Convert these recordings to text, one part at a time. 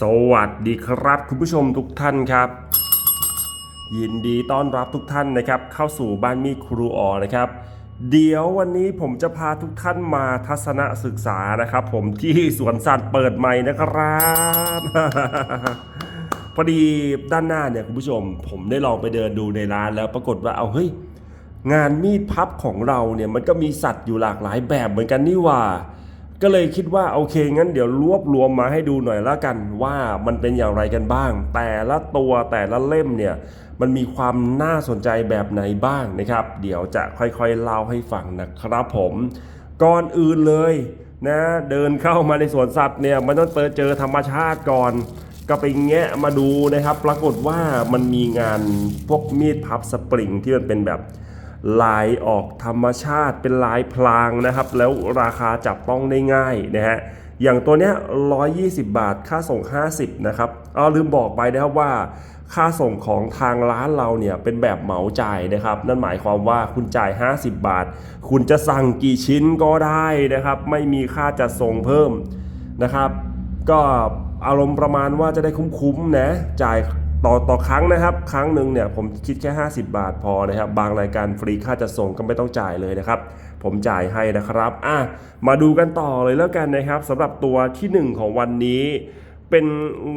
สวัสดีครับคุณผู้ชมทุกท่านครับ ยินดีต้อนรับทุกท่านนะครับ เข้าสู่บ้านมีครูออนะครับ เดี๋ยววันนี้ผมจะพาทุกท่านมาทัศนศึกษานะครับ ผมที่สวนสัตว์เปิดใหม่นะครับ พอดีด้านหน้าเนี่ยคุณผู้ชม ผมได้ลองไปเดินดูในร้านแล้วปรากฏว่าเอาเฮ้ยงานมีดพับของเราเนี่ยมันก็มีสัตว์อยู่หลากหลายแบบเหมือนกันนี่ว่า ก็เลยคิดว่าโอเคงั้นเดี๋ยวรวบรวมมาให้ดูหน่อยละกันว่ามันเป็นอย่างไรกันบ้าง แต่ละตัวแต่ละเล่มเนี่ยมันมีความน่าสนใจแบบไหนบ้างนะครับ เดี๋ยวจะค่อยๆเล่าให้ฟังนะครับผมก่อนอื่นเลยนะเดินเข้ามาในสวนสัตว์เนี่ยมันต้องเจอธรรมชาติก่อน ก็ไปแงะมาดูนะครับ ปรากฏว่ามันมีงานพวกมีดพับสปริงที่มันเป็นแบบ ลายออกธรรมชาติเป็นลายพลางนะครับ แล้วราคาจับต้องได้ง่ายนะฮะอย่างตัวเนี้ย120 บาทค่าส่ง 50 นะครับอ๋อลืมบอกไปนะครับว่า ค่าส่งของทางร้านเราเนี่ยเป็นแบบเหมาจ่ายนะครับ นั่นหมายความว่าคุณจ่าย 50 บาท คุณจะสั่งกี่ชิ้นก็ได้นะครับ ไม่มีค่าจัดส่งเพิ่มนะครับ ก็อารมณ์ประมาณว่าจะได้คุ้มๆนะจ่าย ต่อต่อครั้งนะครับ ครั้งหนึ่งเนี่ยผมคิดแค่ 50 บาทพอนะครับ บางรายการฟรีค่าจัดส่งก็ไม่ต้องจ่ายเลยนะครับ ผมจ่ายให้นะครับอะมาดูกันต่อเลยแล้วกันนะครับสำหรับตัวทีหนึ่1 ของวันนี้ เป็น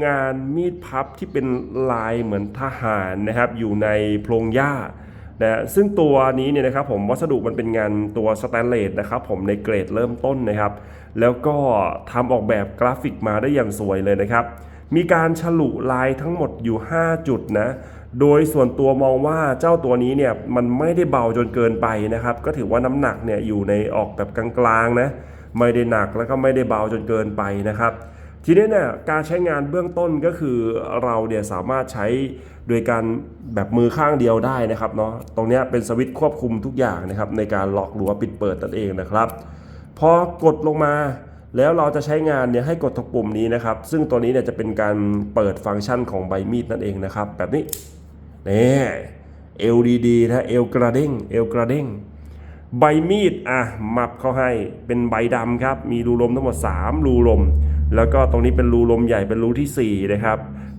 งานมีดพับที่เป็นลายเหมือนทหารนะครับ อยู่ในโพรงหญ้านะซึ่งตัวนี้เนี่ยนะครับผมวัสดุมันเป็นงานตัวสแตนเลสนะครับผมในเกรดเริ่มต้นนะครับ แล้วก็ทำออกแบบกราฟิกมาได้อย่างสวยเลยนะครับ มีการฉลุลายทั้งหมดอยู่ 5 จุดนะ โดยส่วนตัวมองว่าเจ้าตัวนี้เนี่ยมันไม่ได้เบาจนเกินไปนะครับ ก็ถือว่าน้ำหนักเนี่ยอยู่ในออกแบบกลางๆนะ ไม่ได้หนักแล้วก็ไม่ได้เบาจนเกินไปนะครับทีนี้เนี่ยการใช้งานเบื้องต้นก็คือเราเนี่ยสามารถใช้โดยการแบบมือข้างเดียวได้นะครับเนาะตรงนี้เป็นสวิตช์ควบคุมทุกอย่างนะครับในการล็อกหรือว่าปิดเปิดนั่นเองนะครับ พอกดลงมา แล้วเราจะใช้งานเนี่ยให้กดตรงปุ่มนี้นะครับ ซึ่งตัวนี้เนี่ยจะเป็นการเปิดฟังก์ชันของใบมีดนั่นเองนะครับ แบบนี้นี่เอลดีๆนะเอลกระเด้งเอลกระเด้งใบมีดอะมับเขาให้เป็นใบดำครับ มีรูลมทั้งหมด 3 รูลม แล้วก็ตรงนี้เป็นรูลมใหญ่เป็นรูที่ 4 นะครับ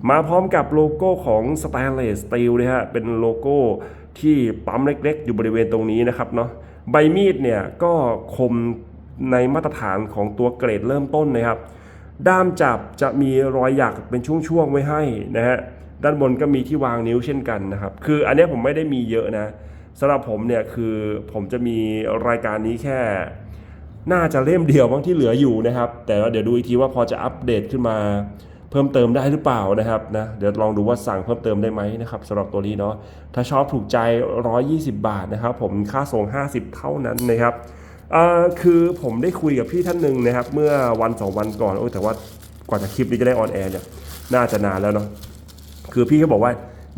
มาพร้อมกับโลโก้ของ Stainless Steel นะฮะเป็นโลโก้ที่ปั๊มเล็กๆ อยู่บริเวณตรงนี้นะครับเนาะใบมีดเนี่ยก็คม ในมาตรฐานของตัวเกรดเริ่มต้นนะครับ ด้ามจับจะมีรอยหยักเป็นช่วงๆไว้ให้นะฮะด้านบนก็มีที่วางนิ้วเช่นกันนะครับ คืออันนี้ผมไม่ได้มีเยอะนะสำหรับผมเนี่ยคือผมจะมีรายการนี้แค่ น่าจะเล่มเดียวบางที่เหลืออยู่นะครับ แต่เดี๋ยวดูอีกทีว่าพอจะอัปเดตขึ้นมาเพิ่มเติมได้หรือเปล่านะครับนะเดี๋ยวลองดูว่าสั่งเพิ่มเติมได้ไหมนะครับสำหรับตัวนี้เนาะถ้าชอบถูกใจ 120 บาทนะครับ ผมค่าส่ง 50 เท่านั้นนะครับ คือผมได้คุยกับพี่ท่านหนึ่งนะครับ เมื่อวันสองวันก่อนโอ้แต่ว่ากว่าจะคลิปนี้จะได้ออนแอร์เนี่ยน่าจะนานแล้วเนาะคือพี่เขาบอกว่า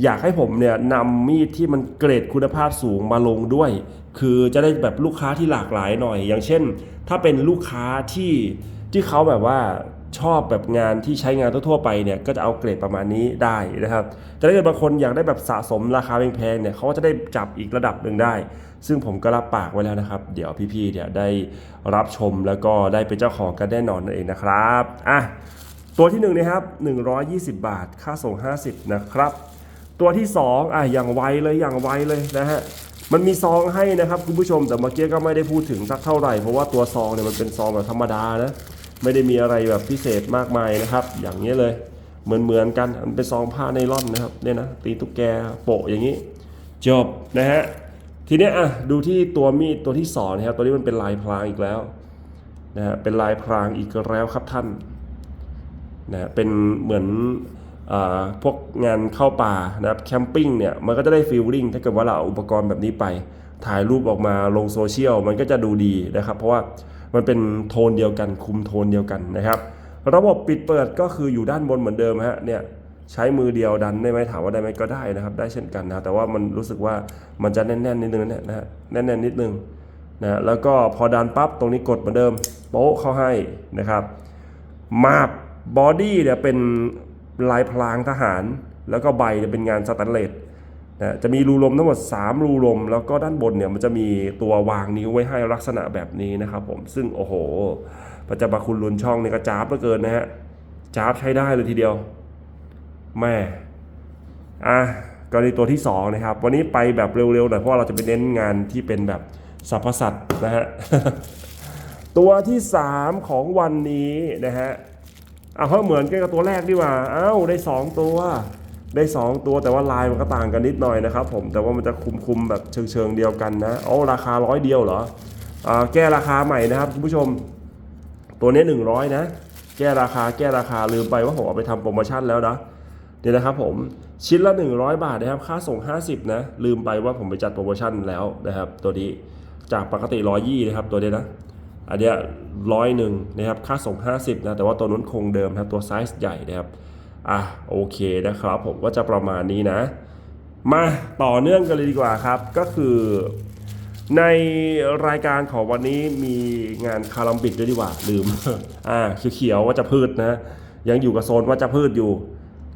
อยากให้ผมเนี่ยนำมีดที่มันเกรดคุณภาพสูงมาลงด้วย คือจะได้แบบลูกค้าที่หลากหลายหน่อย อย่างเช่น ถ้าเป็นลูกค้าที่ที่เขาแบบว่าชอบแบบงานที่ใช้งานทั่วไปเนี่ยก็จะเอาเกรดประมาณนี้ได้นะครับแต่ถ้าเกิดบางคนอยากได้แบบสะสมราคาแพงๆเนี่ยเขาก็จะได้จับอีกระดับหนึ่งได้ซึ่งผมก็รับปากไว้แล้วนะครับ เดี๋ยวพี่ๆเนี่ยได้รับชมแล้วก็ได้เป็นเจ้าของกันแน่นอนนั่นเองนะครับอะตัวที่1นะครับ120 บาท ค่าส่ง 50 นะครับ ตัวที่ 2อะอย่างไวเลยอย่างไวเลยนะฮะมันมีซองให้นะครับคุณผู้ชมแต่เมื่อกี้ก็ไม่ได้พูดถึงสักเท่าไหร่ เพราะว่าตัวซองเนี่ยมันเป็นซองแบบธรรมดานะไม่ได้มีอะไรแบบพิเศษมากมายนะครับ อย่างนี้เลยเหมือนเหมือนๆกันมันเป็นซองผ้าไนล่อนนะครับเนี่ยนะตีตุ๊กแกโปะอย่างนี้ จบนะฮะ ทีเนี้ยอะดูที่ตัวมีดตัวที่สองนะครับตัวนี้มันเป็นลายพรางอีกแล้วนะฮะเป็นลายพรางอีกแล้วครับท่านนะเป็นเหมือนอาพวกงานเข้าป่านะครับแคมปิ้งเนี่ยมันก็จะได้ฟีลลิ่งถ้าเกิดว่าเราเอาอุปกรณ์แบบนี้ไป ถ่ายรูปออกมาลงโซเชียลมันก็จะดูดีนะครับ เพราะว่ามันเป็นโทนเดียวกันคุมโทนเดียวกันนะครับ ระบบปิดเปิดก็คืออยู่ด้านบนเหมือนเดิมฮะเนี่ย ใช้มือเดียวดันได้ไหมถามว่าได้ไหมก็ได้นะครับ ได้เช่นกันนะแต่ว่ามันรู้สึกว่ามันจะแน่นๆนิดนึงนะเนี่ยนะฮะแน่นๆนิดนึงนะแล้วก็พอดันปั๊บตรงนี้กดเหมือนเดิมโป๊ะเข้าให้นะครับ มาบบอดี้เนี่ยเป็นลายพลางทหาร แล้วก็ใบเนี่ยเป็นงานสแตนเลสนะจะมีรูลมทั้งหมด 3 รูลม แล้วก็ด้านบนเนี่ยมันจะมีตัววางนิ้วไว้ให้ลักษณะแบบนี้นะครับผมซึ่งโอ้โหประจับคุณลุนช่องเนี่ยกระจ้าบเหลือเกินนะฮะจ้าบใช้ได้เลยทีเดียว แม่อะกรณีตัวที่2นะครับ วันนี้ไปแบบเร็วๆหน่อยเพราะว่าเราจะไปเน้นงานที่เป็นแบบสรรพสัตว์นะฮะตัวที่ 3 ของวันนี้นะฮะเอาเขาเหมือนกันกับตัวแรกดีกว่าเอ้าได้ 2 ตัว ได้ 2 ตัวแต่ว่าลายมันก็ต่างกันนิดหน่อยนะครับผมแต่ว่ามันจะคุมๆแบบเชิงๆเดียวกันนะโอ๋อราคาร้อยเดียวเหรออ่าแก้ราคาใหม่นะครับคุณผู้ชม ตัวนี้ 100 นะ แก้ราคาแก้ราคาลืมไปว่าผมเอาไปทำโปรโมชั่นแล้วนะ เนี่ยนะครับผมชิ้นละ 100 บาทนะครับค่าส่ง 50 นะ ลืมไปว่าผมไปจัดโปรโมชั่นแล้วนะครับ ตัวนี้จากปกติ120นะครับตัวนี้นะอันเนี้ยร้อยหนึ่งนะครับค่าส่ง 50 นะแต่ว่าตัวนู้นคงเดิมครับตัวไซส์ใหญ่นะครับอะโอเคนะครับผมก็จะประมาณนี้นะ มาต่อเนื่องกันเลยดีกว่าครับ ก็คือในรายการของวันนี้มีงานคารัมบิกด้วยดีกว่าลืม อ่าเขียวๆว่าจะพืชนะ ยังอยู่กับโซนว่าจะพืชอยู่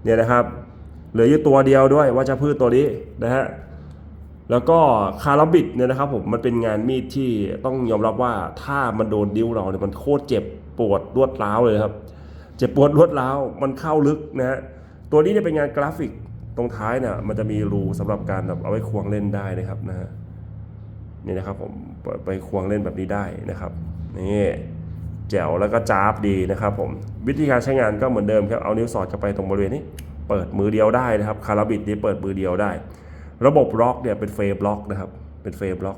เนี่ยนะครับ เหลืออยู่ตัวเดียวด้วยว่าจะพืชตัวนี้นะฮะแล้วก็คาราบิดเนี่ยนะครับผมมันเป็นงานมีดที่ต้องยอมรับว่าถ้ามันโดนนิ้วเราเนี่ยมันโคตรเจ็บปวดรวดร้าวเลยครับ เจ็บปวดรวดร้าวมันเข้าลึกนะฮะตัวนี้เนี่ยเป็นงานกราฟิกตรงท้ายเนี่ยมันจะมีรูสำหรับการแบบเอาไว้ควงเล่นได้นะครับนะฮะนี่นะครับผมไปควงเล่นแบบนี้ได้นะครับนี่ แจ๋วแล้วก็จ้าบดีนะครับผมวิธีการใช้งานก็เหมือนเดิมครับเอานิ้วสอดเข้าไปตรงบริเวณนี้ เปิดมือเดียวได้นะครับคาราบิดนี่เปิดมือเดียวได้ ระบบล็อกเนี่ยเป็นเฟรมล็อกนะครับ เป็นเฟรมล็อก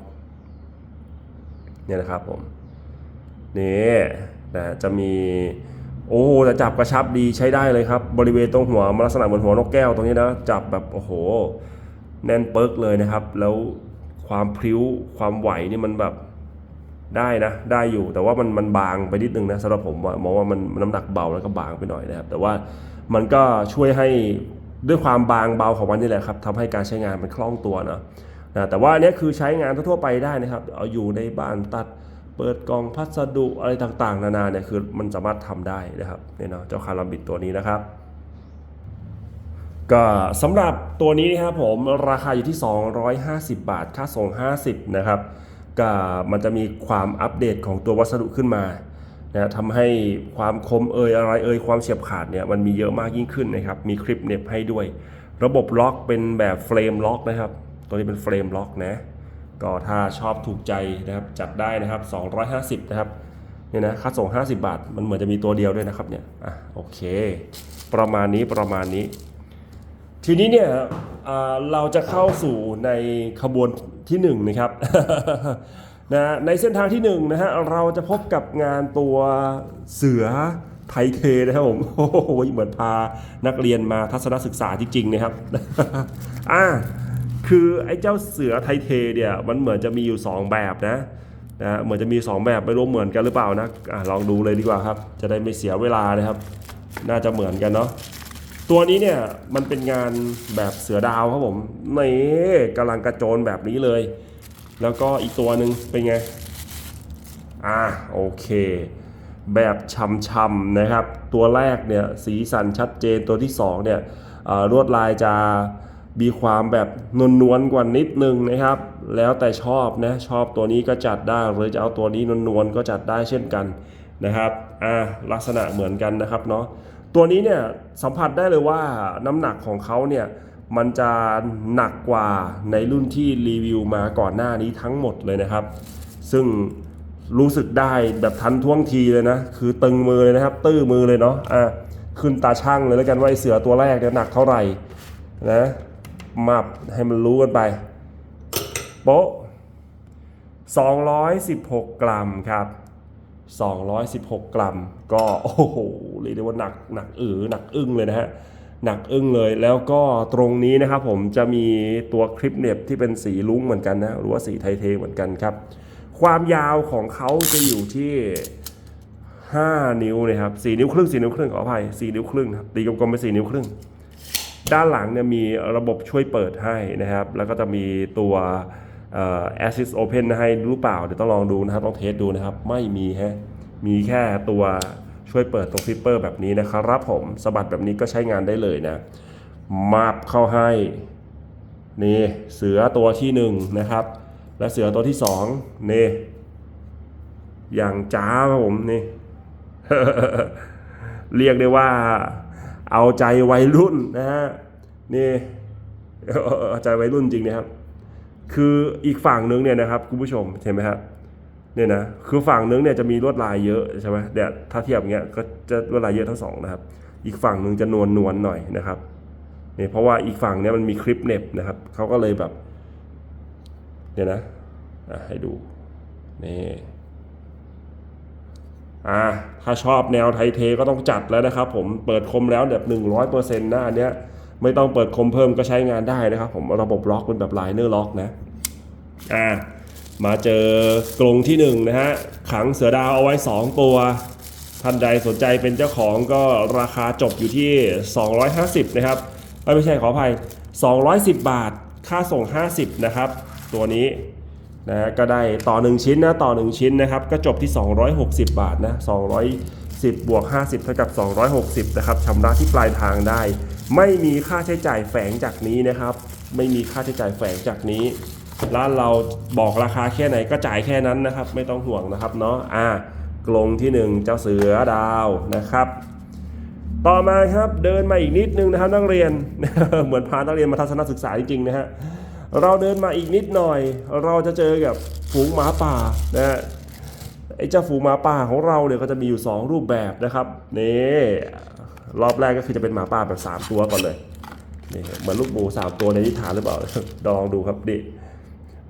เนี่ยนะครับผมนี่นะจะมีโอ้แต่จับกระชับดีใช้ได้เลยครับ บริเวณตรงหัวมันลักษณะเหมือนหัวนกแก้วตรงนี้นะจับแบบโอ้โห แน่นเปิกเลยนะครับ แล้วความพริ้วความไหวนี่มันแบบ ได้นะได้อยู่แต่ว่ามันมันบางไปนิดนึงนะสำหรับผมมองว่ามันน้ำหนักเบาแล้วก็บางไปหน่อยนะครับ แต่ว่ามันก็ช่วยให้ด้วยความบางเบาของมันนี่แหละครับทำให้การใช้งานมันคล่องตัวเนอะนะแต่ว่าอันนี้คือใช้งานทั่วไปได้นะครับเอาอยู่ในบ้านตัดเปิดกล่องพัสดุอะไรต่างๆ นานาเนี่ยคือมันสามารถทำได้นะครับเนี่ยเนาะเจ้าคาราบิดตัวนี้นะครับก็สำหรับตัวนี้นะครับผมราคาอยู่ที่ 250 บาท ค่าส่ง 50 นะครับ ก็มันจะมีความอัปเดตของตัววัสดุขึ้นมานะทำให้ความคมเอยอะไรเอยความเฉียบขาดเนี่ยมันมีเยอะมากยิ่งขึ้นนะครับ มีคลิปเน็บให้ด้วย ระบบล็อกเป็นแบบเฟรมล็อกนะครับ ตัวนี้เป็นเฟรมล็อกนะ ก็ถ้าชอบถูกใจนะครับจัดได้นะครับ 250 นะครับเนี่ยนะค่าส่ง 50 บาท มันเหมือนจะมีตัวเดียวด้วยนะครับเนี่ยอะโอเค ประมาณนี้ประมาณนี้ ทีนี้เนี่ยเราจะเข้าสู่ในขบวน ที่1นงนะครับนะในเส้นทางที่1นงนะฮะเราจะพบกับงานตัวเสือไทยเทนะครับผมโอ้โหเหมือนพานักเรียนมาทัศนศึกษาจริงๆนะครับอ่าคือไอ้เจ้าเสือไทยเทเนี่ยมันเหมือนจะมีอยู่ 2 แบบนะนะเหมือนจะมี 2 แบบไม่รู้เหมือนกันหรือเปล่านะอะลองดูเลยดีกว่าครับ จะได้ไม่เสียเวลานะครับ น่าจะเหมือนกันเนาะ ตัวนี้เนี่ยมันเป็นงานแบบเสือดาวครับผมนี่กำลังกระโจนแบบนี้เลย แล้วก็อีกตัวหนึ่งเป็นไง อ่าโอเค แบบช่ำๆนะครับ ตัวแรกเนี่ยสีสันชัดเจนตัวที่สองเนี่ยลวดลายจะมีความแบบนวลๆกว่านิดนึงนะครับ แล้วแต่ชอบนะชอบตัวนี้ก็จัดได้หรือจะเอาตัวนี้นวลๆก็จัดได้เช่นกันนะครับอ่าลักษณะเหมือนกันนะครับเนาะ ตัวนี้เนี่ยสัมผัสได้เลยว่าน้ำหนักของเขาเนี่ยมันจะหนักกว่าในรุ่นที่รีวิวมาก่อนหน้านี้ทั้งหมดเลยนะครับ ซึ่งรู้สึกได้แบบทันท่วงทีเลยนะ คือตึงมือเลยนะครับ ตื้อมือเลยเนาะอะขึ้นตาช่างเลยแล้วกันว่าไอเสือตัวแรกเนี่ยหนักเท่าไหร่นะมับให้มันรู้กันไปโป๊ะ216 กรัมครับ 216 กรัม ก็โอ้โหเรียกได้ว่าหนักหนักเออหนักอึ้งเลยนะฮะหนักอึ้งเลยแล้วก็ตรงนี้นะครับผมจะมีตัวคลิปเน็บที่เป็นสีลุ้งเหมือนกันนะหรือว่าสีไทเทเหมือนกันครับ ความยาวของเขาจะอยู่ที่ 5 นิ้วนะครับ4นิ้วครึ่ง4นิ้วครึ่งขออภัย4นิ้วครึ่งครับตีกลมๆไป4นิ้วครึ่ง ด้านหลังเนี่ยมีระบบช่วยเปิดให้นะครับ แล้วก็จะมีตัว เอ่อ Assist Open ให้หรือเปล่า เดี๋ยวต้องลองดูนะครับต้องเทสดูนะครับ ไม่มีฮะมีแค่ตัวช่วยเปิดตรงฟิปเปอร์แบบนี้นะครับผมสะบัดแบบนี้ก็ใช้งานได้เลยนะมาบเข้าให้นี่เสือตัวที่หนึ่งนะครับ และเสือตัวที่สองนี่อย่างจ้าครับผมนี่ เรียกได้ว่า เอาใจวัยรุ่นนะฮะนี่เอาใจวัยรุ่นจริงนะครับ คืออีกฝั่งนึงเนี่ยนะครับคุณผู้ชมเห็นไหมครับเนี่ยนะคือฝั่งนึงเนี่ยจะมีลวดลายเยอะใช่ไหมเดี๋ยวถ้าเทียบอย่างเงี้ยก็จะลวดลายเยอะทั้งสองนะครับ อีกฝั่งนึงจะนวลนวลหน่อยนะครับเนี่ยเพราะว่าอีกฝั่งเนี่ยมันมีคลิปเน็บนะครับเขาก็เลยแบบเดี๋ยนะอะให้ดูนี่อ่าถ้าชอบแนวไทยเทก็ต้องจัดแล้วนะครับผมเปิดคมแล้วแบบหนึ่งร้อยเปอร์เซ็นต์หน้าเนี้ย ไม่ต้องเปิดคมเพิ่มก็ใช้งานได้นะครับ ผมระบบล็อกเป็นแบบไลเนอร์ล็อกนะอ่ามาเจอกรงที่หนึ่งนะฮะขังเสือดาวเอาไว้ 2 ตัว ท่านใดสนใจเป็นเจ้าของก็ราคาจบอยู่ที่ 250 นะครับ ไม่ใช่ขออภัย 210 บาทค่าส่ง 50 นะครับ ตัวนี้นะฮะก็ได้ต่อ 1 ชิ้นนะต่อ 1 ชิ้นนะครับ ก็จบที่ 260 บาทนะ210 บวก 50 เท่ากับ 260 นะครับชำระที่ปลายทางได้ ไม่มีค่าใช้จ่ายแฝงจากนี้นะครับ ไม่มีค่าใช้จ่ายแฝงจากนี้ ร้านเราบอกราคาแค่ไหนก็จ่ายแค่นั้นนะครับ ไม่ต้องห่วงนะครับเนาะอ่ากลงที่หนึ่งเจ้าเสือดาวนะครับ ต่อมาครับเดินมาอีกนิดนึงนะครับนักเรียนเหมือนพานักเรียนมาทัศนศึกษาจริงๆนะฮะเราเดินมาอีกนิดหน่อย เราจะเจอกับฝูงหมาป่านะฮะ ไอ้เจ้าฝูงหมาป่าของเราเนี่ยก็จะมีอยู่ 2 รูปแบบนะครับนี่รอบแรกก็คือจะเป็นหมาป่าแบบ 3 ตัวก่อนเลยนี่เหมือนลูกหมูสามตัวในนิทานหรือเปล่าลองดูครับดิ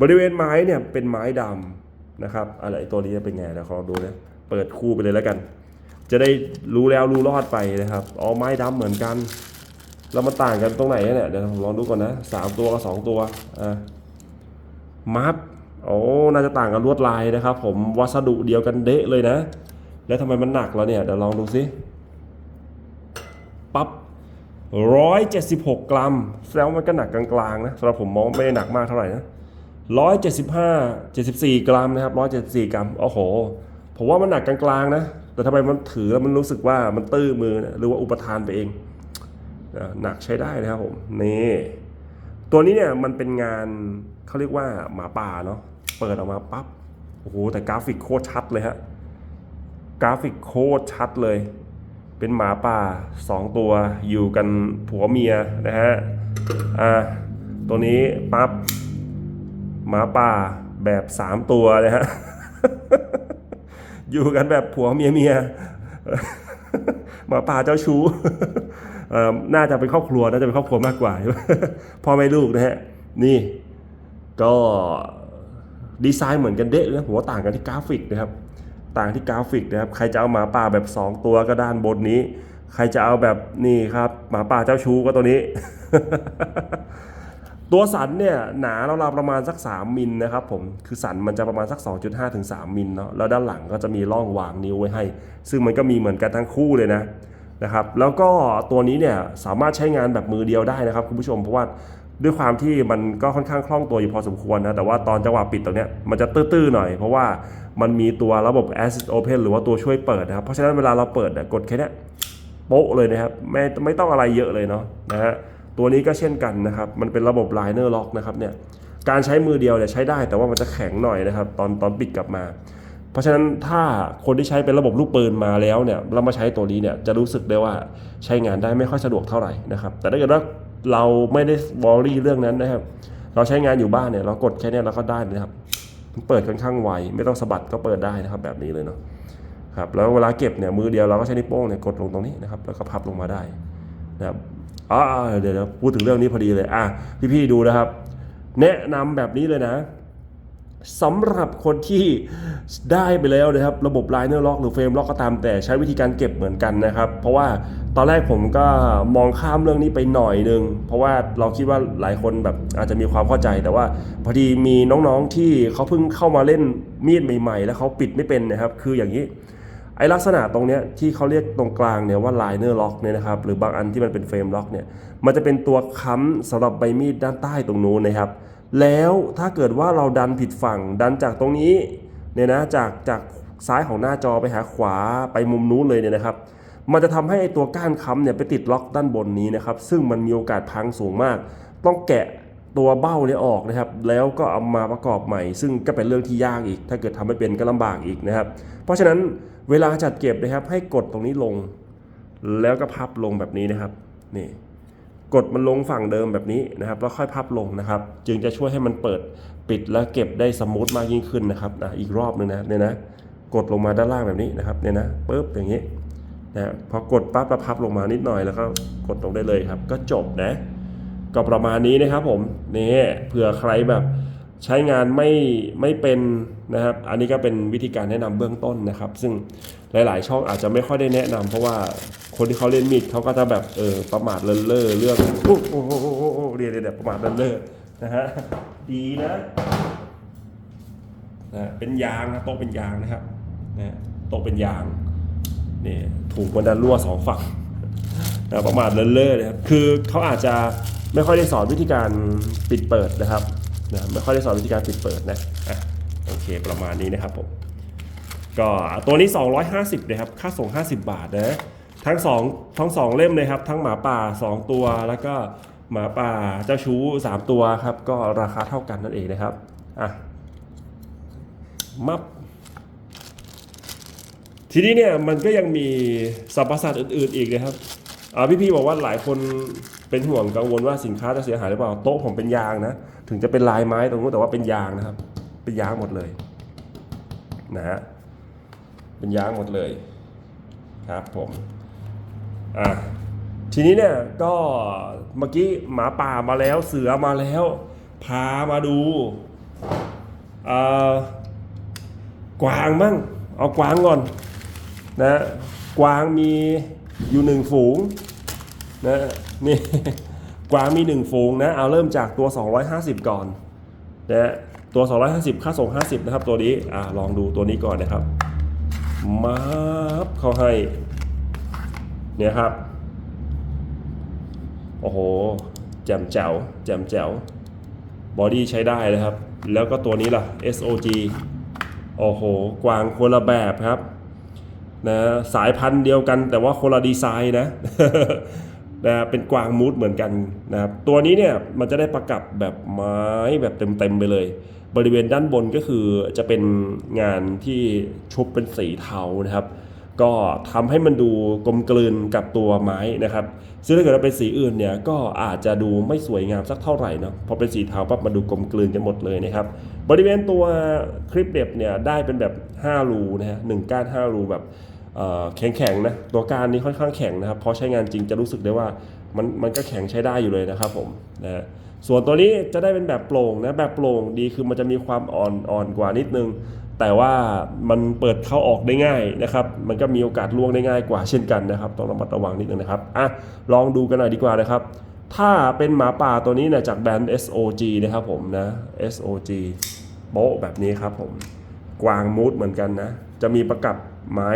บริเวณไม้เนี่ยเป็นไม้ดำนะครับอะไรตัวนี้เป็นไงนะขอดูนะเปิดคู่ไปเลยแล้วกัน จะได้รู้แล้วรู้รอดไปนะครับอ๋อไม้ดำเหมือนกันแล้วมันต่างกันตรงไหนเนี่ยเดี๋ยวผมลองดูก่อนนะสามตัวกับสองตัวอะมัฟ โอ้น่าจะต่างกันลวดลายนะครับ ผมวัสดุเดียวกันเดะเลยนะ แล้วทำไมมันหนักแล้วเนี่ยเดี๋ยวลองดูสิปั๊บ176 กรัมแสดงว่ามันก็หนักกลางๆนะสำหรับผมมองไม่ได้หนักมากเท่าไหร่นะ175 74 กรัมนะครับ174 กรัมโอ้โห ผมว่ามันหนักกลางๆนะ แต่ทำไมมันถือแล้วมันรู้สึกว่ามันตื้อมือนะหรือว่าอุปทานไปเองหนักใช้ได้นะครับผมนี่ตัวนี้เนี่ยมันเป็นงานเขาเรียกว่าหมาป่าเนาะ เปิดออกมาปั๊บโอ้โหแต่กราฟิกโคตรชัดเลยฮะกราฟิกโคตรชัดเลย เป็นหมาป่าสองตัวอยู่กันผัวเมียนะฮะอ่าตัวนี้ปั๊บหมาป่าแบบสามตัวนะฮะอยู่กันแบบผัวเมียเมียหมาป่าเจ้าชู้อ่อน่าจะเป็นครอบครัวน่าจะเป็นครอบครัวมากกว่าพ่อแม่ลูกนะฮะนี่ก็ ดีไซน์เหมือนกันเดะเลยนะผมว่าต่างกันที่กราฟิกนะครับต่างที่กราฟิกนะครับใครจะเอาหมาป่าแบบ 2 ตัวก็ด้านบนนี้ ใครจะเอาแบบนี่ครับหมาป่าเจ้าชู้ก็ตัวนี้ ตัวสันเนี่ยหนาเราวๆประมาณสัก 3 มิลนะครับผมคือสันมันจะประมาณสัก 2.5ถึง3มิลเนาะแล้วด้านหลังก็จะมีร่องวางนิ้วไว้ให้ ซึ่งมันก็มีเหมือนกันทั้งคู่เลยนะนะครับแล้วก็ตัวนี้เนี่ยสามารถใช้งานแบบมือเดียวได้นะครับคุณผู้ชมเพราะว่า ด้วยความที่มันก็ค่อนข้างคล่องตัวอยู่พอสมควรนะแต่ว่าตอนจังหวะปิดตรงเนี้ยมันจะตื้อๆหน่อย เพราะว่ามันมีตัวระบบ Assist Open หรือว่าตัวช่วยเปิดนะครับ เพราะฉะนั้นเวลาเราเปิดเนี่ยกดแค่เนี้ยโป๊ะเลยนะครับไม่ไม่ต้องอะไรเยอะเลยเนาะนะฮะตัวนี้ก็เช่นกันนะครับ มันเป็นระบบ liner lock นะครับเนี่ยการใช้มือเดียวเนี่ยใช้ได้แต่ว่ามันจะแข็งหน่อยนะครับ ตอนตอนปิดกลับมา เพราะฉะนั้นถ้าคนที่ใช้เป็นระบบลูกปืนมาแล้วเนี่ยเรามาใช้ตัวนี้เนี่ยจะรู้สึกได้ว่าใช้งานได้ไม่ค่อยสะดวกเท่าไหร่นะครับแต่ถ้าเกิดว่า เราไม่ได้วอรี่เรื่องนั้นนะครับ เราใช้งานอยู่บ้านเนี่ยเรากดแค่นี้เราก็ได้นะครับมันเปิดค่อนข้างไวไม่ต้องสะบัดก็เปิดได้นะครับ แบบนี้เลยเนาะครับแล้วเวลาเก็บเนี่ยมือเดียวเราก็ใช้นิ้วโป้งเนี่ยกดลงตรงนี้นะครับแล้วก็พับลงมาได้นะครับอ๋อเดี๋ยวเดี๋ยวพูดถึงเรื่องนี้พอดีเลยอะพี่ๆดูนะครับ แนะนำแบบนี้เลยนะ สำหรับคนที่ได้ไปแล้วนะครับ ระบบ Liner Lock หรือ Frame Lock ก็ตามแต่ใช้วิธีการเก็บเหมือนกันนะครับ เพราะว่าตอนแรกผมก็มองข้ามเรื่องนี้ไปหน่อยนึง เพราะว่าเราคิดว่าหลายคนแบบอาจจะมีความเข้าใจแต่ว่าพอดีมีน้องๆที่เขาเพิ่งเข้ามาเล่นมีดใหม่ๆ แล้วเขาปิดไม่เป็นนะครับ คืออย่างนี้ไอลักษณะตรงนี้ที่เขาเรียกตรงกลางเนี่ยว่า liner lock เนี่ยนะครับหรือบางอันที่มันเป็นเฟรมล็อกเนี่ยมันจะเป็นตัวค้ำสำหรับใบมีดด้านใต้ตรงนู้นนะครับ แล้วถ้าเกิดว่าเราดันผิดฝั่งดันจากตรงนี้เนี่ยนะจากจากซ้ายของหน้าจอไปหาขวาไปมุมนู้นเลยเนี่ยนะครับ มันจะทำให้ไอ้ตัวก้านค้ำเนี่ยไปติดล็อกด้านบนนี้นะครับ ซึ่งมันมีโอกาสพังสูงมาก ต้องแกะตัวเบ้าเนี่ยออกนะครับ แล้วก็เอามาประกอบใหม่ ซึ่งก็เป็นเรื่องที่ยากอีก ถ้าเกิดทำไม่เป็นก็ลำบากอีกนะครับ เพราะฉะนั้นเวลาจัดเก็บนะครับ ให้กดตรงนี้ลง แล้วก็พับลงแบบนี้นะครับนี่ กดมันลงฝั่งเดิมแบบนี้นะครับแล้วค่อยพับลงนะครับ จึงจะช่วยให้มันเปิดปิดและเก็บได้สมูทมากยิ่งขึ้นนะครับอะอีกรอบหนึงนะเนี่ยนะกดลงมาด้านล่างแบบนี้นะครับเนี่ยนะปึ๊บอย่างนี้นะพอกดปั๊บแล้วพับลงมานิดหน่อยแล้วก็กดลงได้เลยครับ ก็จบนะก็ประมาณนี้นะครับผมนี่เผื่อใครแบบใช้งานไม่ไม่เป็นนะครับ อันนี้ก็เป็นวิธีการแนะนำเบื้องต้นนะครับ ซึ่งหลาย ๆ ช่องอาจจะไม่ค่อยได้แนะนำเพราะว่าคนที่เขาเล่นมีดเขาก็จะแบบเออประมาทเลินเล่อเรื่องโอ้โหโอ้โอ้โหเรียนเรียนแบบประมาทเลินเล่อนะฮะดีนะนะเป็นยางนะโต๊ะเป็นยางนะครับนะโต๊ะเป็นยางนี่ถูกมันดันรั่วสองฝั่งนะประมาทเลินเล่อนะครับคือเขาอาจจะไม่ค่อยได้สอนวิธีการปิดเปิดนะครับนะไม่ค่อยได้สอนวิธีการปิดเปิดนะอะโอเคประมาณนี้นะครับผมก็ตัวนี้ 250นะครับค่าส่ง 50 บาทนะ ทั้งสองทั้งสองเล่มเลยครับ ทั้งหมาป่า 2 ตัวแล้วก็หมาป่าเจ้าชู้ 3 ตัวครับ ก็ราคาเท่ากันนั่นเองนะครับอะมับทีนี้เนี่ยมันก็ยังมีสรรพสัตว์อื่นๆอีกนะครับอ่าพี่ๆบอกว่าหลายคนเป็นห่วงกังวลว่าสินค้าจะเสียหายหรือเปล่าโต๊ะผมเป็นยางนะ ถึงจะเป็นลายไม้ตรงนู้นแต่ว่าเป็นยางนะครับ เป็นยางหมดเลยนะฮะเป็นยางหมดเลยครับผม อะทีนี้เนี่ยก็เมื่อกี้หมาป่ามาแล้วเสือมาแล้ว พามาดูอ่ากวางมั่งเอากวางก่อนนะกวางมีอยู่หนึ่งฝูงนะนี่กวางมีหนึ่งฝูงนะเอาเริ่มจากตัว 250 ก่อนนะตัว 250 ค่าส่ง 50 นะครับ ตัวนี้อ่าลองดูตัวนี้ก่อนนะครับมาบเขาให้ เนี่ยครับ โอ้โหแจ่มแจ๋วแจ่มแจ๋วบอดี้ใช้ได้เลยครับ แล้วก็ตัวนี้ล่ะ SOG โอ้โห กวางคนละแบบครับนะสายพันธุ์เดียวกันแต่ว่าคนละดีไซน์นะนะเป็นกวางมูดเหมือนกันนะครับตัวนี้เนี่ยมันจะได้ประกับแบบไม้แบบเต็มๆไปเลย บริเวณด้านบนก็คือจะเป็นงานที่ชุบเป็นสีเทานะครับ ก็ทำให้มันดูกลมกลืนกับตัวไม้นะครับ ซึ่งถ้าเกิดว่าเป็นสีอื่นเนี่ยก็อาจจะดูไม่สวยงามสักเท่าไหร่เนาะพอเป็นสีเทาปั๊บมาดูกลมกลืนกันหมดเลยนะครับ บริเวณตัวคลิปเด็บเนี่ยได้เป็นแบบ 5 รูนะฮะหนึ่งก้าน5 รูแบบแข็งแข็งๆนะตัวก้านนี้ค่อนข้างแข็งนะครับพอใช้งานจริงจะรู้สึกได้ว่ามันมันก็แข็งใช้ได้อยู่เลยนะครับผมนะฮะส่วนตัวนี้จะได้เป็นแบบโปร่งนะแบบโปร่งดีคือมันจะมีความอ่อนอ่อนกว่านิดนึง แต่ว่ามันเปิดเข้าออกได้ง่ายนะครับ มันก็มีโอกาสล่วงได้ง่ายกว่าเช่นกันนะครับ ต้องระมัดระวังนิดนึงนะครับอะลองดูกันหน่อยดีกว่านะครับ ถ้าเป็นหมาป่าตัวนี้นี่ยจากแบรนด์ SOG นะครับผมนะ SOG โบ๊ะแบบนี้ครับผมกวางมูดเหมือนกันนะ จะมีประกับไม้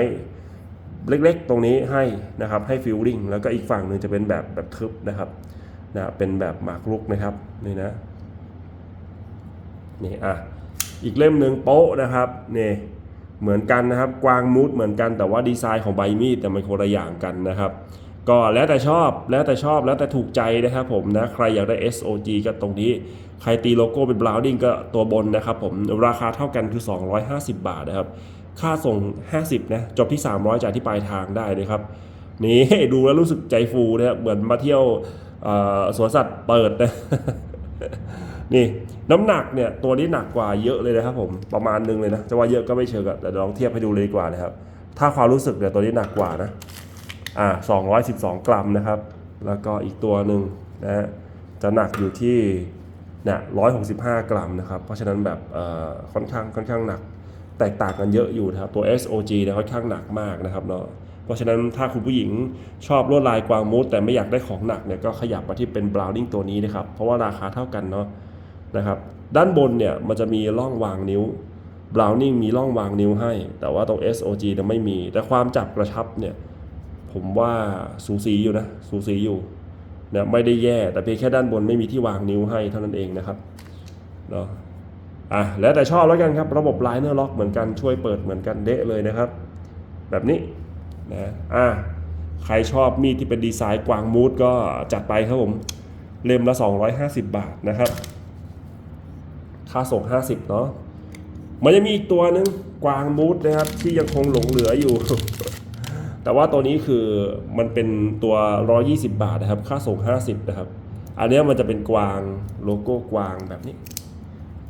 เล็กๆ ตรงนี้ให้นะครับให้ฟิลลิ่งแล้วก็อีกฝั่งหนึ่งจะเป็นแบบแบบทึบนะครับนะเป็นแบบหมากรุกนะครับนี่นะนี่อะ อีกเล่มหนึ่งโป๊ะนะครับเนี่ยเหมือนกันนะครับ กวางมูดเหมือนกันแต่ว่าดีไซน์ของใบมีดแต่มันคนละอย่างกันนะครับ ก็แล้วแต่ชอบแล้วแต่ชอบแล้วแต่ถูกใจนะครับผมนะใครอยากได้ SOG ก็ตรงนี้ ใครตีโลโก้เป็นบราวดิ้งก็ตัวบนนะครับผมราคาเท่ากันคือ 250 บาทนะครับ ค่าส่ง 50นะจบที่ 300จ่ายที่ปลายทางได้นะครับนี่ดูแล้วรู้สึกใจฟูนะครับเหมือนมาเที่ยวสวนสัตว์เปิดนะ นี่น้ำหนักเนี่ยตัวนี้หนักกว่าเยอะเลยนะครับผมประมาณนึงเลยนะจะว่าเยอะก็ไม่เชิงอะแต่ลองเทียบให้ดูเลยดีกว่านะครับ ถ้าความรู้สึกเนี่ยตัวนี้หนักกว่านะอ่า212 กรัมนะครับ แล้วก็อีกตัวหนึ่งนะฮะจะหนักอยู่ที่เนี่ย165 กรัมนะครับ เพราะฉะนั้นแบบเอ่อค่อนข้างค่อนข้างหนัก แตกต่างกันเยอะอยู่นะครับตัว SOG เนี่ยค่อนข้างหนักมากนะครับเนาะเพราะฉะนั้นถ้าคุณผู้หญิงชอบลวดลายกวางมูดแต่ไม่อยากได้ของหนักเนี่ยก็ขยับมาที่เป็นบราวนิ่งตัวนี้นะครับ เพราะว่าราคาเท่ากันเนาะ นะครับด้านบนเนี่ยมันจะมีร่องวางนิ้วบราวนิ่งมีร่องวางนิ้วให้ แต่ว่าตรง SOG เนี่ยไม่มี แต่ความจับกระชับเนี่ยผมว่าสูสีอยู่นะสูสีอยู่นะไม่ได้แย่แต่เพียงแค่ด้านบนไม่มีที่วางนิ้วให้เท่านั้นเองนะครับเนาะอะแล้วแต่ชอบแล้วกันครับ ระบบไลเนอร์ล็อกเหมือนกันช่วยเปิดเหมือนกันเดะเลยนะครับ แบบนี้นะอะใครชอบมีดที่เป็นดีไซน์กวางมูดก็จัดไปครับผมเล่มละ 250 บาทนะครับ ค่าส่ง 50 เนาะมันจะมีอีกตัวหนึงกวางมูดนะครับ ที่ยังคงหลงเหลืออยู่ แต่ว่าตัวนี้คือมันเป็นตัว 120 บาทนะครับ ค่าส่ง 50 นะครับ อันนี้มันจะเป็นกวางโลโก้กวางแบบนี้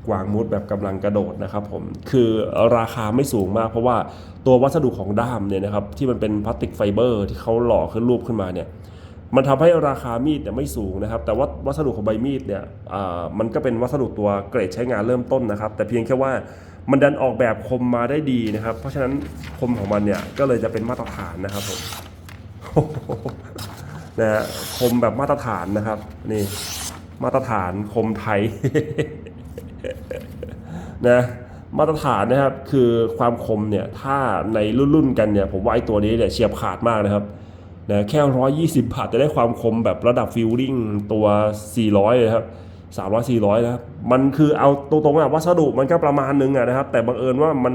กวางมูดแบบกำลังกระโดดนะครับผมคือราคาไม่สูงมาก เพราะว่าตัววัสดุของด้ามเนี่ยนะครับ ที่มันเป็นพลาสติกไฟเบอร์ ที่เขาหล่อขึ้นรูปขึ้นมาเนี่ย มันทำให้ราคามีดเนี่ยไม่สูงนะครับ แต่ว่าวัสดุของใบมีดเนี่ยมันก็เป็นวัสดุตัวเกรดใช้งานเริ่มต้นนะครับ แต่เพียงแค่ว่ามันดันออกแบบคมมาได้ดีนะครับ เพราะฉะนั้นคมของมันเนี่ยก็เลยจะเป็นมาตรฐานนะครับผมนะฮะคมแบบมาตรฐานนะครับ นี่ มาตรฐานคมไทยนะมาตรฐานนะครับคือความคมเนี่ยถ้าในรุ่นๆกันเนี่ยผมว่าไอ้ตัวนี้เนี่ยเฉียบขาดมากนะครับ นะแค่ร้อยยี่สิบาทจะได้ความคมแบบระดับฟิลลิ่งตัว 400 เลยครับ 300 400 นะครับ มันคือเอาตรงๆอะวัสดุมันก็ประมาณนึงอะนะครับ แต่บังเอิญว่ามัน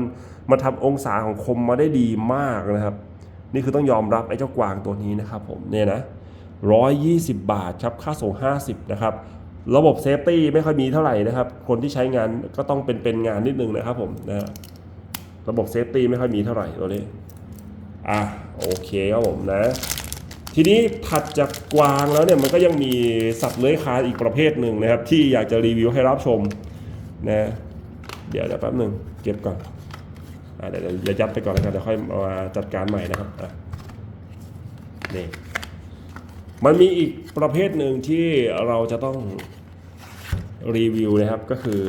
มันทำองศาของคมมาได้ดีมากนะครับ นี่คือต้องยอมรับไอ้เจ้ากวางตัวนี้นะครับผมเนี่ยนะ 120 บาทครับค่าส่ง 50 นะครับระบบเซฟตี้ไม่ค่อยมีเท่าไหร่นะครับ คนที่ใช้งานก็ต้องเป็นเป็นงานนิดนึงนะครับผมนะระบบเซฟตี้ไม่ค่อยมีเท่าไหร่ตัวนี้ อะโอเคครับผมนะ ทีนี้ถัดจากกวางแล้วเนี่ยมันก็ยังมีสัตว์เลื้อยคลานอีกประเภทหนึ่งนะครับ ที่อยากจะรีวิวให้รับชมนะเดี๋ยวเดี๋ยวแป๊บหนึ่งเก็บก่อนอะเดี๋ยวเดี๋ยวอย่ายัดไปก่อนนะครับเดี๋ยวค่อยมาจัดการใหม่นะครับอะนี่มันมีอีกประเภทหนึ่งที่เราจะต้องรีวิวนะครับก็คือ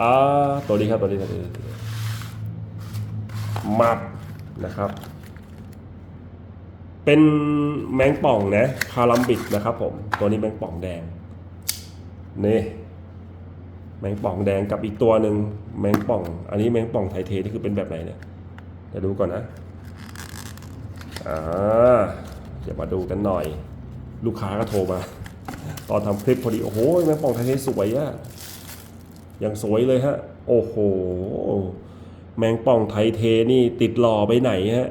อ่าตัวนี้ครับตัวนี้ครับตัวนี้ตัวนี้ มับนะครับ เป็นแมงป่องนะคาลัมบิกนะครับผมตัวนี้แมงป่องแดงนี่แมงป่องแดงกับอีกตัวหนึ่งแมงป่อง อันนี้แมงป่องไทเทนี่คือเป็นแบบไหนเนี่ยเดี๋ยวดูก่อนนะอ่าเดี๋ยวมาดูกันหน่อย ลูกค้าก็โทรมา ตอนทำคลิปพอดีโอ้โหแมงป่องไทเทสวยอะยังสวยเลยฮะ โอ้โห แมงป่องไทเทนี่ติดหล่อไปไหนฮะ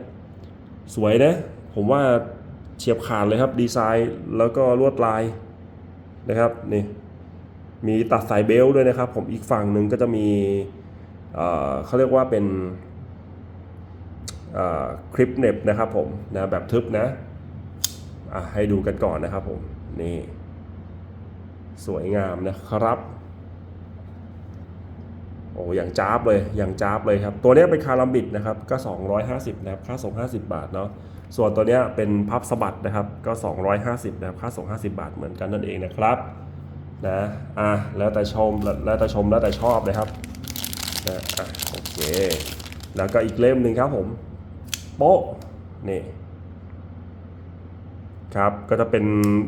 สวยนะ ผมว่าเฉียบขาดเลยครับ ดีไซน์แล้วก็ลวดลายนะครับนี่มีตัดสายเบลต์ด้วยนะครับ ผมอีกฝั่งหนึ่งก็จะมีเขาเรียกว่าเป็นคลิปเน็บนะครับผมนะแบบทึบนะให้ดูกันก่อนนะครับผมนี่สวยงามนะครับ โอ้อย่างจ้าบเลยอย่างจ้าบเลยครับ ตัวเนี้ยเป็นคาราบิดนะครับก็ 250นะครับค่าส่ง 50 บาทเนาะส่วนตัวเนี้ยเป็นพับสบัดนะครับก็ 250นะครับค่าส่ง 50 บาทเหมือนกันนั่นเองนะครับนะอะแล้วแต่ชมแล้วแต่ชมแล้วแต่ชอบนะครับนะอะโอเค แล้วก็อีกเล่มหนึ่งครับผม โป๊ะนี่ครับก็จะเป็น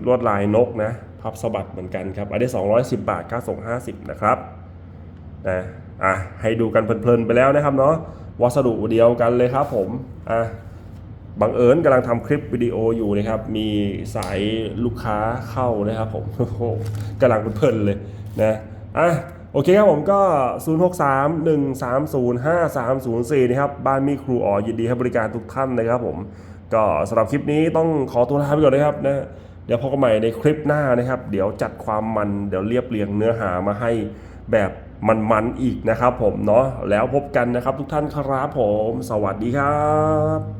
ลวดลายนกนะพับสบัดเหมือนกันครับอันนี้210 บาทค่าส่ง 50 นะครับนะ อะให้ดูกันเพลินๆไปแล้วนะครับเนาะวัสดุเดียวกันเลยครับผมอะบังเอิญกำลังทำคลิปวิดีโออยู่นะครับ มีสายลูกค้าเข้านะครับผมโอ้โหกำลังเพลินเลยนะอะโอเคครับผมก็ 063 130 5304 นะครับ บ้านมีครูอ๋อยินดีให้บริการทุกท่านนะครับผม ก็สำหรับคลิปนี้ต้องขอตัวลาไปก่อนนะครับนะเดี๋ยวพบกันใหม่ในคลิปหน้านะครับ เดี๋ยวจัดความมันเดี๋ยวเรียบเรียงเนื้อหามาให้แบบ มันๆอีกนะครับผมเนาะแล้วพบกันนะครับทุกท่านครับผม สวัสดีครับ